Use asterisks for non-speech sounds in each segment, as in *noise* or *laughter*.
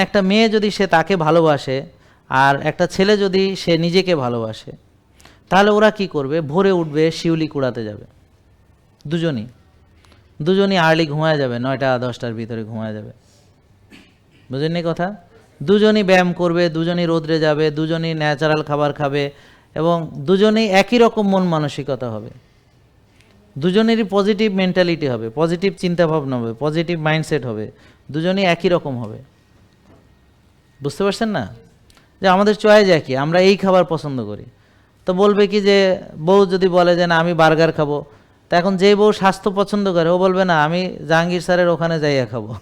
একটা মেয়ে যদি সে তাকে ভালোবাসে আর একটা ছেলে যদি সে নিজেকে ভালোবাসে, তাহলে ওরা কি করবে? ভোরে উঠবে, শিউলি কুড়াতে যাবে। দুজনই। দুজনই আর্লি ঘুমায় যাবে, নয়টা দশটার ভিতরে ঘুমায় যাবে। বুঝেননি কথা? দুজনই ব্যায়াম করবে, দুজনই রোদ্রে যাবে, দুজনই ন্যাচারাল খাবার খাবে এবং দুজনেই একই রকম মন মানসিকতা হবে। দুজনেরই পজিটিভ মেন্টালিটি হবে পজিটিভ চিন্তাভাবনা হবে পজিটিভ মাইন্ডসেট হবে, দুজনেই একই রকম হবে। বুঝতে পারছেন না? যে আমাদের চয়েস একই, আমরা এই খাবার পছন্দ করি। তো বলবে কি যে, বউ যদি বলে যে, না, আমি বার্গার খাব। তা এখন যে বউ স্বাস্থ্য পছন্দ করে, ও বলবে, না, আমি জাহাঙ্গীর স্যারের ওখানে যাইয়া খাব। *laughs*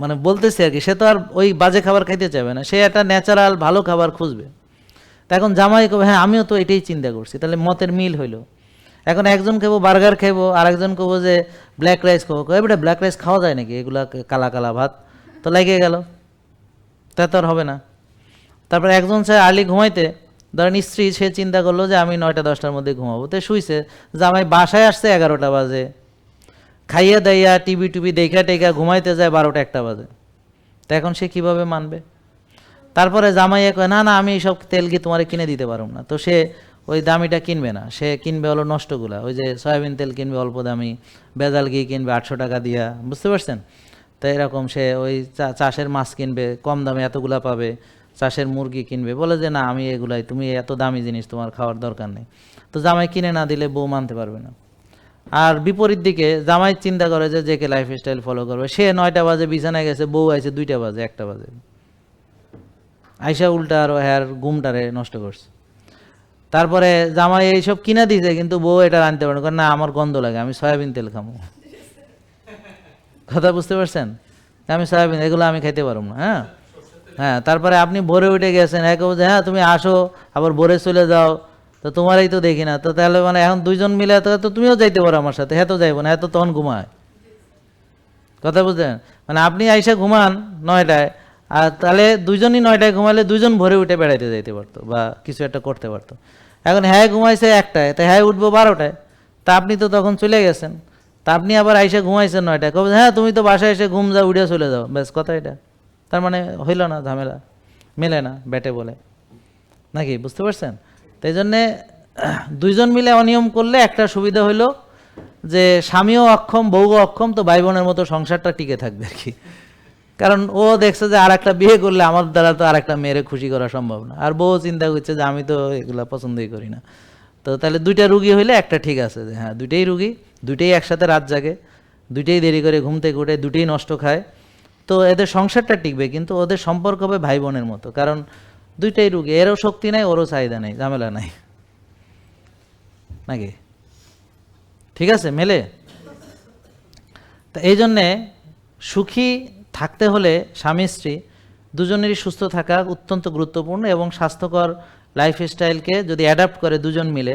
মানে বলতেছি আর কি, সে তো আর ওই বাজে খাবার খাইতে চাইবে না, সে একটা ন্যাচারাল ভালো খাবার খুঁজবে। তা এখন জামাই কবে হ্যাঁ আমিও তো এটাই চিন্তা করছি, তাহলে মতের মিল হইল। এখন একজন খাব বার্গার খাইবো আর একজন খাব যে, ব্ল্যাক রাইস খাব। কবে বেটা, ব্ল্যাক রাইস খাওয়া যায় নাকি? এগুলা কালা কালা ভাত? তো লেগে গেল। তা তো আর হবে না। তারপরে একজন সে আর্লি ঘুমাইতে, ধরেন স্ত্রী, সে চিন্তা করল যে আমি নয়টা, দশটার মধ্যে ঘুমাবো। তো শুইছে, জামাই বাসায় আসছে এগারোটা বাজে। খাইয়া দাইয়া টিভি টিভি দেখা টেকা ঘুমাইতে যায় বারোটা, একটা বাজে। তো এখন সে কীভাবে মানবে? তারপরে জামাইয়া কয়, না না, আমি সব তেল কি তোমারে কিনে দিতে পারব না। তো সে ওই দামিটা কিনবে না। সে কিনবে হলো নষ্টগুলা। ওই যে সয়াবিন তেল কিনবে অল্প দামি বেজাল ঘি কিনবে আটশো টাকা দিয়া। বুঝতে পারছেন? তো এরকম সে ওই চাষের মাছ কিনবে, কম দামে এতগুলা পাবে, চাষের মুরগি কিনবে। বলে যে, না, আমি এগুলাই, তুমি এত দামি জিনিস তোমার খাওয়ার দরকার নেই। তো জামাই কিনে না দিলে বউ মানতে পারবে না। আর বিপরীত দিকে, জামাই চিন্তা করে যে যে কে লাইফ স্টাইল ফলো করবে? সে নয়টা বাজে, বিছানায় গেছে, বউ আইছে দুইটা বাজে, একটা বাজে। আইসা উল্টা আরও হ্যার ঘুমটারে নষ্ট করছে। তারপরে জামাই এইসব কিনা দিছে, কিন্তু বউ এটা আনতে পারে না, আমার গন্ধ লাগে, আমি সয়াবিন তেল খামো। কথা বুঝতে পারছেন? আমি সয়াবিন এগুলো আমি খাইতে পারব না হ্যাঁ? হ্যাঁ তারপরে আপনি ভোরে উঠে গেছেন কেউ বলছে, হ্যাঁ তুমি আসো আবার ভোরে চলে যাও তো তোমারই তো দেখি না তো তাহলে মানে এখন দুইজন মিলে তো তুমিও যাইতে পারো আমার সাথে হ্যাঁ তো যাইবো না হ্যাঁ তো তখন ঘুমায়। কথা বুঝলেন? মানে আপনি আইসা ঘুমান নয়টায় আর তাহলে দুজনই নয়টায় ঘুমালে দুজন ভোরে উঠে বেড়াইতে যাইতে পারতো বা কিছু একটা করতে পারতো। এখন হ্যাঁ ঘুমাইছে একটায় তা হ্যাঁ উঠবো বারোটায় তা আপনি তো তখন চলে গেছেন। তা আপনি আবার আইসে ঘুমাইছেন নয়টায়? কবে? হ্যাঁ তুমি তো বাসায় এসে ঘুম যাও উঠে চলে যাও। ব্যাস, কথা এটা। তার মানে হইল না ঝামেলা। মেলে না, ব্যাটে বলে। নাকি? বুঝতে পারছেন? তাই জন্যে দুইজন মিলে অনিয়ম করলে একটা সুবিধা হইল যে স্বামীও অক্ষম, বউও অক্ষম, তো ভাই বোনের মতো সংসারটা টিকে থাকবে আর কি। কারণ ও দেখছে যে আর একটা বিয়ে করলে আমার দ্বারা তো আর একটা মেয়েরে খুশি করা সম্ভব না। আর বউ চিন্তা করছে যে আমি তো এগুলা পছন্দই করি না। তো তাহলে দুইটা রুগী হইলে একটা ঠিক আছে যে হ্যাঁ দুইটাই রুগী। দুইটাই একসাথে রাত জাগে, দুইটাই দেরি করে ঘুম থেকে উঠে, দুইটাই নষ্ট খায়। তো এদের সংসারটা টিকবে, কিন্তু ওদের সম্পর্ক হবে ভাই বোনের মতো, কারণ দুইটাই রুগী, এরও শক্তি নাই, ওরও চাহিদা নেই, ঝামেলা নাই। নাকি? ঠিক আছে, মেলে? তা এই জন্যে সুখী থাকতে হলে স্বামী, স্ত্রী দুজনেরই সুস্থ থাকা অত্যন্ত গুরুত্বপূর্ণ এবং স্বাস্থ্যকর লাইফস্টাইলকে যদি অ্যাডাপ্ট করে দুজন মিলে